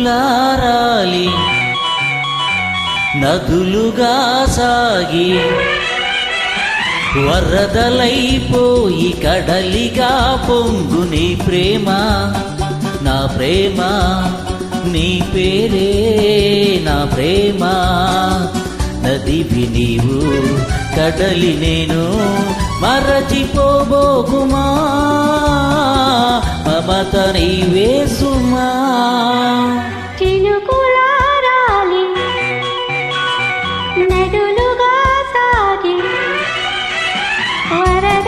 నదులారాలి. నదులుగా సాగి వరదలైపోయి కడలిగా పొంగు నీ ప్రేమ నా ప్రేమ నీ పేరే నా ప్రేమ. నదివి నీవు కడలి నేను మరచిపోబోకుమా? మమత నీవేసు వరదలైపోయి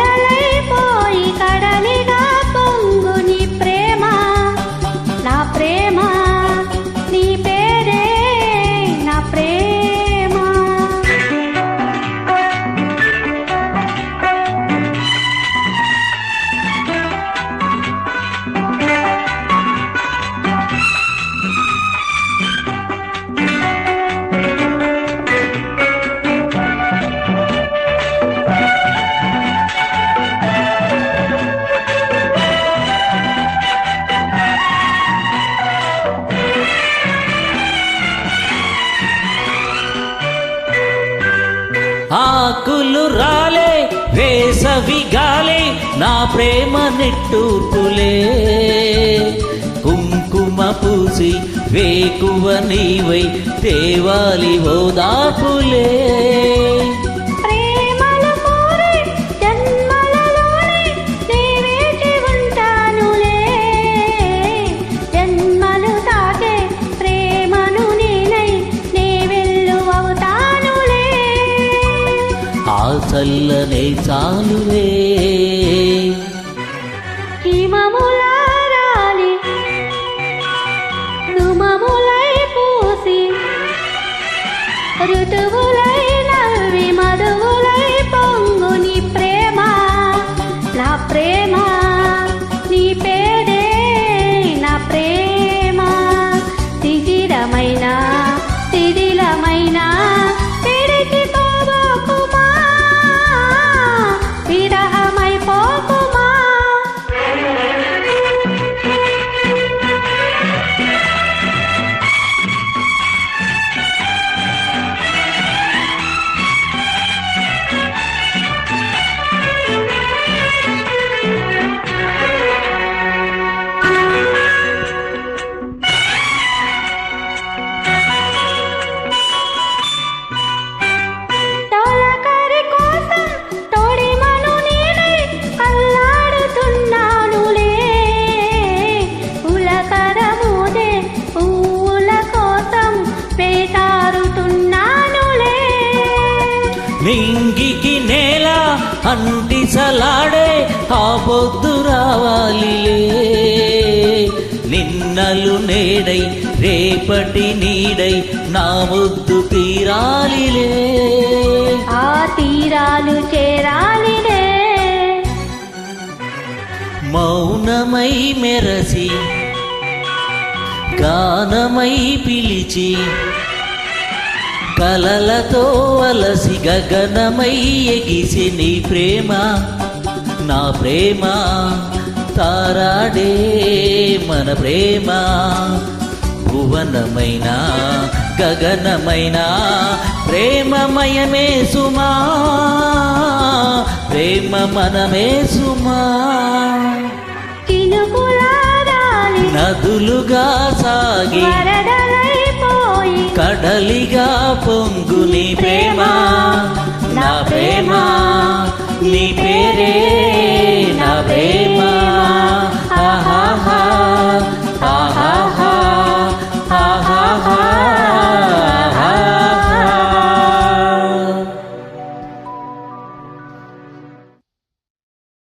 ఆకులు రాలే వేసవి గాలే నా ప్రేమ నెట్టూర్పులే. కుంకుమ పూసి వేకువ నీవై తేవాలి ఓదార్పులే చల్లనే చాలులే హిమములారాలి రుమములై పూసి ఋతువులై అంటిసలాడే ఆ పొద్దు రావాలిలే. నిన్నలు నేడై రేపటి నీడై నా ముద్దు తీరాలిలే. ఆ తీరాలు చేరాలిలే. మౌనమై మెరసి గానమై పిలిచి కలలతో అలసి గగనమై ఎగిసి నీ ప్రేమ నా ప్రేమ తారాడే మన ప్రేమ. భువనమైన గగనమైన ప్రేమమయమే సుమా ప్రేమ మనమే సుమా. నదులుగా సాగి కడలిగా పొంగు నీ ప్రేమ నా ప్రేమ నీ ప్రేమ